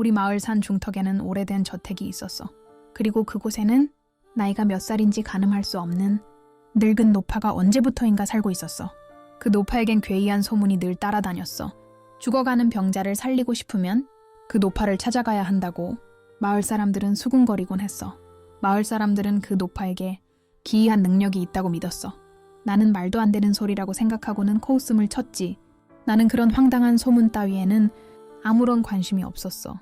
우리 마을 산 중턱에는 오래된 저택이 있었어. 그리고 그곳에는 나이가 몇 살인지 가늠할 수 없는 늙은 노파가 언제부터인가 살고 있었어. 그 노파에겐 괴이한 소문이 늘 따라다녔어. 죽어가는 병자를 살리고 싶으면 그 노파를 찾아가야 한다고 마을 사람들은 수군거리곤 했어. 마을 사람들은 그 노파에게 기이한 능력이 있다고 믿었어. 나는 말도 안 되는 소리라고 생각하고는 코웃음을 쳤지. 나는 그런 황당한 소문 따위에는 아무런 관심이 없었어.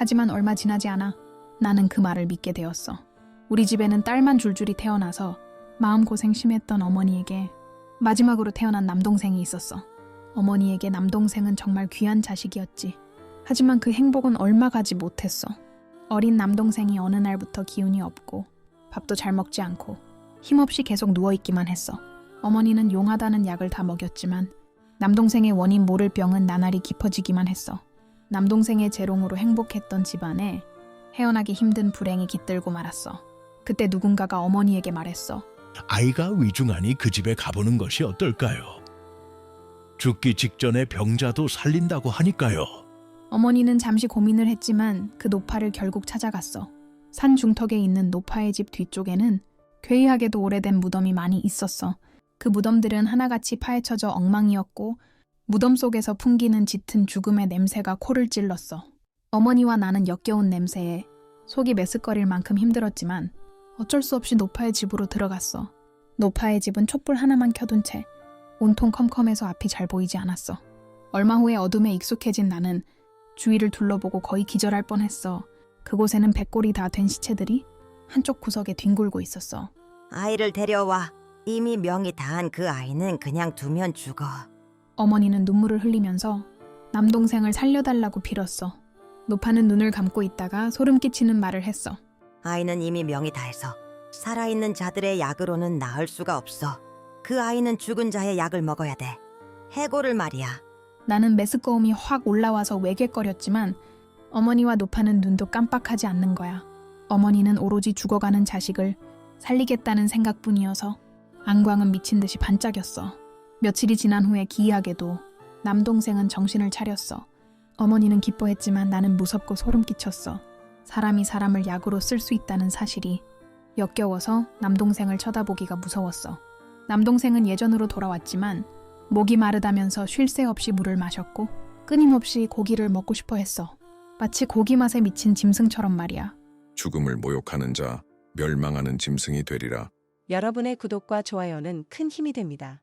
하지만 얼마 지나지 않아 나는 그 말을 믿게 되었어. 우리 집에는 딸만 줄줄이 태어나서 마음고생 심했던 어머니에게 마지막으로 태어난 남동생이 있었어. 어머니에게 남동생은 정말 귀한 자식이었지. 하지만 그 행복은 얼마 가지 못했어. 어린 남동생이 어느 날부터 기운이 없고 밥도 잘 먹지 않고 힘없이 계속 누워있기만 했어. 어머니는 용하다는 약을 다 먹였지만 남동생의 원인 모를 병은 나날이 깊어지기만 했어. 남동생의 재롱으로 행복했던 집안에 헤어나기 힘든 불행이 깃들고 말았어. 그때 누군가가 어머니에게 말했어. 아이가 위중하니 그 집에 가보는 것이 어떨까요? 죽기 직전에 병자도 살린다고 하니까요. 어머니는 잠시 고민을 했지만 그 노파를 결국 찾아갔어. 산 중턱에 있는 노파의 집 뒤쪽에는 괴이하게도 오래된 무덤이 많이 있었어. 그 무덤들은 하나같이 파헤쳐져 엉망이었고 무덤 속에서 풍기는 짙은 죽음의 냄새가 코를 찔렀어. 어머니와 나는 역겨운 냄새에 속이 메스꺼릴 만큼 힘들었지만 어쩔 수 없이 노파의 집으로 들어갔어. 노파의 집은 촛불 하나만 켜둔 채 온통 컴컴해서 앞이 잘 보이지 않았어. 얼마 후에 어둠에 익숙해진 나는 주위를 둘러보고 거의 기절할 뻔했어. 그곳에는 백골이 다 된 시체들이 한쪽 구석에 뒹굴고 있었어. 아이를 데려와. 이미 명이 다한 그 아이는 그냥 두면 죽어. 어머니는 눈물을 흘리면서 남동생을 살려달라고 빌었어. 노파는 눈을 감고 있다가 소름 끼치는 말을 했어. 아이는 이미 명이 다해서 살아있는 자들의 약으로는 나을 수가 없어. 그 아이는 죽은 자의 약을 먹어야 돼. 해고를 말이야. 나는 메스꺼움이 확 올라와서 외길거렸지만 어머니와 노파는 눈도 깜빡하지 않는 거야. 어머니는 오로지 죽어가는 자식을 살리겠다는 생각뿐이어서 안광은 미친 듯이 반짝였어. 며칠이 지난 후에 기이하게도 남동생은 정신을 차렸어. 어머니는 기뻐했지만 나는 무섭고 소름 끼쳤어. 사람이 사람을 약으로 쓸 수 있다는 사실이 역겨워서 남동생을 쳐다보기가 무서웠어. 남동생은 예전으로 돌아왔지만 목이 마르다면서 쉴 새 없이 물을 마셨고 끊임없이 고기를 먹고 싶어 했어. 마치 고기 맛에 미친 짐승처럼 말이야. 죽음을 모욕하는 자 멸망하는 짐승이 되리라. 여러분의 구독과 좋아요는 큰 힘이 됩니다.